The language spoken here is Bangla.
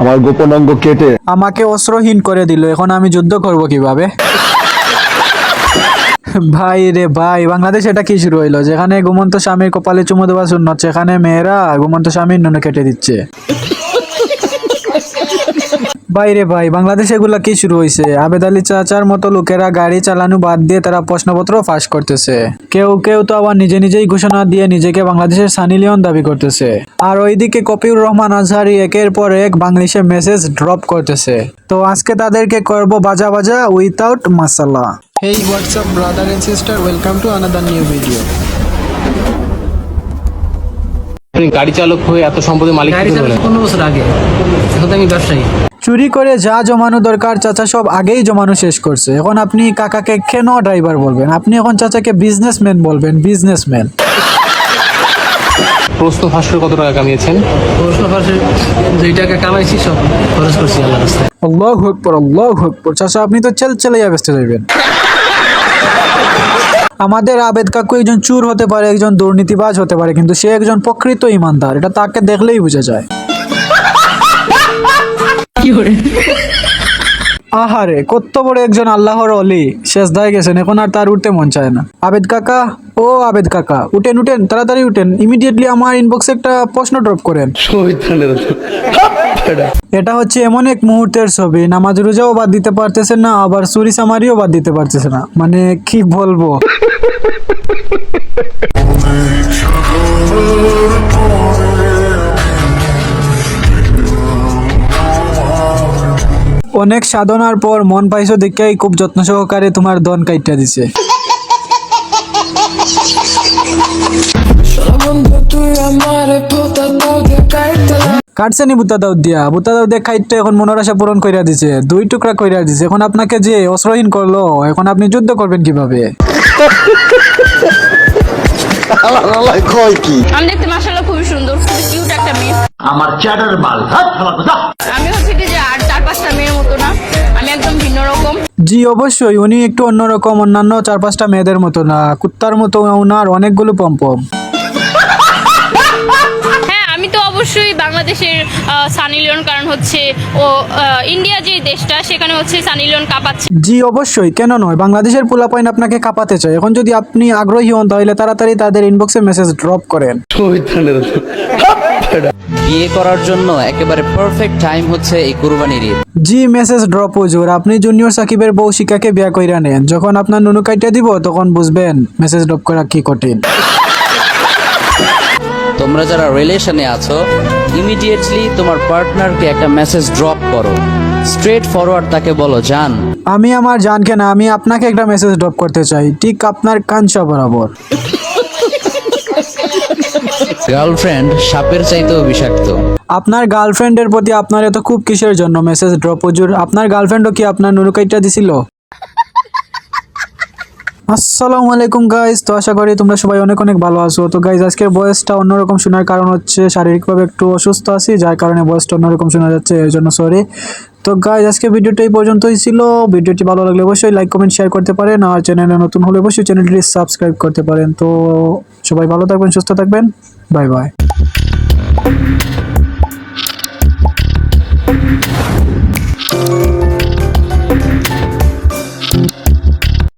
আমার গোপন অঙ্গ কেটে। আমাকে অস্ত্রহীন করে দিল, এখন আমি যুদ্ধ করব কীভাবে? ভাই রে ভাই, বাংলাদেশ এটা কি শুরু হইল? যেখানে ঘুমন্ত স্বামীর কপালে চুমু দেওয়া শূন্য সেখানে মেয়েরা ঘুমন্ত স্বামীর নুনে কেটে দিচ্ছে। ভাই রে ভাই বাংলাদেশে এগুলা কি শুরু হয়েছে আবেদ আলী চাচার মতো লোকেরা গাড়ি চালানো বাদ দিয়ে তারা প্রশ্নপত্র ফাঁস করতেছে। কেউ কেউ তো আবার নিজে নিজেই ঘোষণা দিয়ে নিজেকে বাংলাদেশের সানি লিওন দাবি করতেছে। আর ওইদিকে কপিউর রহমান আজহারি একের পর এক বাংলাদেশে মেসেজ ড্রপ করতেছে। তো আজকে তাদেরকে করব বাজা বাজা without masala Hey, WhatsApp brother sister? Welcome to another new video. আপনি গাড়ি চালক হয়ে এত সম্পদের মালিক গাড়ি পনেরো বছর আগে। এখন তো আমি ব্যবসায়ী। চুরি করে যা জমানো দরকার চাচা সব আগেই জমানো শেষ করছে। এখন আপনি কাকাকে কেন ড্রাইভার বলবেন? আপনি এখন চাচাকে বিজনেসম্যান বলবেন বিজনেসম্যান প্রশ্ন ফাঁস কত টাকা কামিয়েছেন? প্রশ্ন পাশে দুই টাকা কামাইছি সব খরচ করছি আল্লাহ রাস্তায়। আল্লাহ আকবর আল্লাহ আকবর। চাচা আপনি তো চেল চেলে ব্যস্ত যাবেন আমাদের আবেদ কাকু একজন চুর হতে পারে একজন দুর্নীতিবাজ হতে পারে কিন্তু সে একজন প্রকৃত ইমানদার। এটা তাকে দেখলেই বোঝা যায়। আহারে কত বড় একজন আল্লাহর অলি। শেষ দায় গেছেন এখন আর তার উঠতে মন চায় না। আবেদ কাকা? ও আবেদ কাকা উঠেন উঠেন তাড়াতাড়ি উঠেন। ইমিডিয়েটলি আমার ইনবক্সে একটা প্রশ্ন ড্রপ করেন। এটা হচ্ছে এমন এক মুহূর্তের ছবি নামাজ রোজাও বাদ দিতে পারতেছে না আবার চুরি সামারিও বাদ দিতে পারতেছে না। মানে কি বলব? অনেক সাধনার পর মন পাইছো দেখেই খুব যত্ন সহকারে তোমার দন কাইটা দিছে। কাটছে নি বুতা দাউদ দিয়া। বুতা দাউদ দিয়া খাইতে এখন মনের আশা পূরণ কইরা দিছে দুই টুকরা কইরা দিছে। এখন আপনাকে যে অশ্রহীন করল এখন আপনি যুদ্ধ করবেন কীভাবে? কি আমি দেখতে মাসাল্লাহ খুবই সুন্দর খুবই কিউট একটা মেয়ে। আমার চ্যাটার বাল হাত ফালা কথা আমি হচ্ছে যে আর চার পাঁচটা মেয়ের জি অবশ্যই। উনি একটু অন্যরকম অন্যান্য চার পাঁচটা মেয়েদের মতো না কুত্তার মতো ওনার অনেকগুলো পম্পম। হ্যাঁ আমি তো অবশ্যই বাংলাদেশের সানি লিওন কারণ হচ্ছে ও ইন্ডিয়া যে দেশটা সেখানে হচ্ছে সানি লিওন কাঁপাচ্ছে। জি অবশ্যই। কেন নয়? বাংলাদেশের পোলাপাইন আপনাকে কাঁপাতে চায়। এখন যদি আপনি আগ্রহী হন তাহলে তাড়াতাড়ি তাদের ইনবক্সে মেসেজ ড্রপ করেন। বিয়ে করার জন্য একেবারে পারফেক্ট টাইম হচ্ছে এই কুরবানির ঈদ। জি মেসেজ ড্রপ হুজুর আপনি জুনিয়র সাকিবের বউ শিকাকে বিয়া কইরা নেন। যখন আপনার নুনু কাইটা দিব তখন বুঝবেন মেসেজ ড্রপ করা কি কঠিন। তোমরা যারা রিলেশনে আছো ইমিডিয়েটলি তোমার পার্টনারকে একটা মেসেজ ড্রপ করো। স্ট্রেট ফরওয়ার্ড তাকে বলো জান। আমি আমার জানকে না আমি আপনাকে একটা মেসেজ ড্রপ করতে চাই। ঠিক আপনার কাঞ্চা বরাবর। গার্লফ্রেন্ড সাপের চাইতেও বিষাক্ত। আপনার গার্লফ্রেন্ডের প্রতি আপনার এত খুব কিসের জন্য মেসেজ ড্রপ? হুজুর, আপনার গার্লফ্রেন্ডও কি আপনার নুনু কাইটা দিছিল? আসসালামু আলাইকুম গাইজ তো আশা করি তোমরা সবাই অনেক অনেক ভালো আছো। তো গাইজ আজকের বয়সটা অন্যরকম শোনার কারণ হচ্ছে শারীরিকভাবে একটু অসুস্থ আছি, যার কারণে বয়সটা অন্যরকম শোনা যাচ্ছে এর জন্য সরি তো গাইজ আজকে ভিডিওটা এই পর্যন্তই ছিল। ভিডিওটি ভালো লাগলে অবশ্যই লাইক কমেন্ট শেয়ার করতে পারেন। আর চ্যানেলে নতুন হলে অবশ্যই চ্যানেলটি সাবস্ক্রাইব করতে পারেন। তো সবাই ভালো থাকবেন, সুস্থ থাকবেন। Bye bye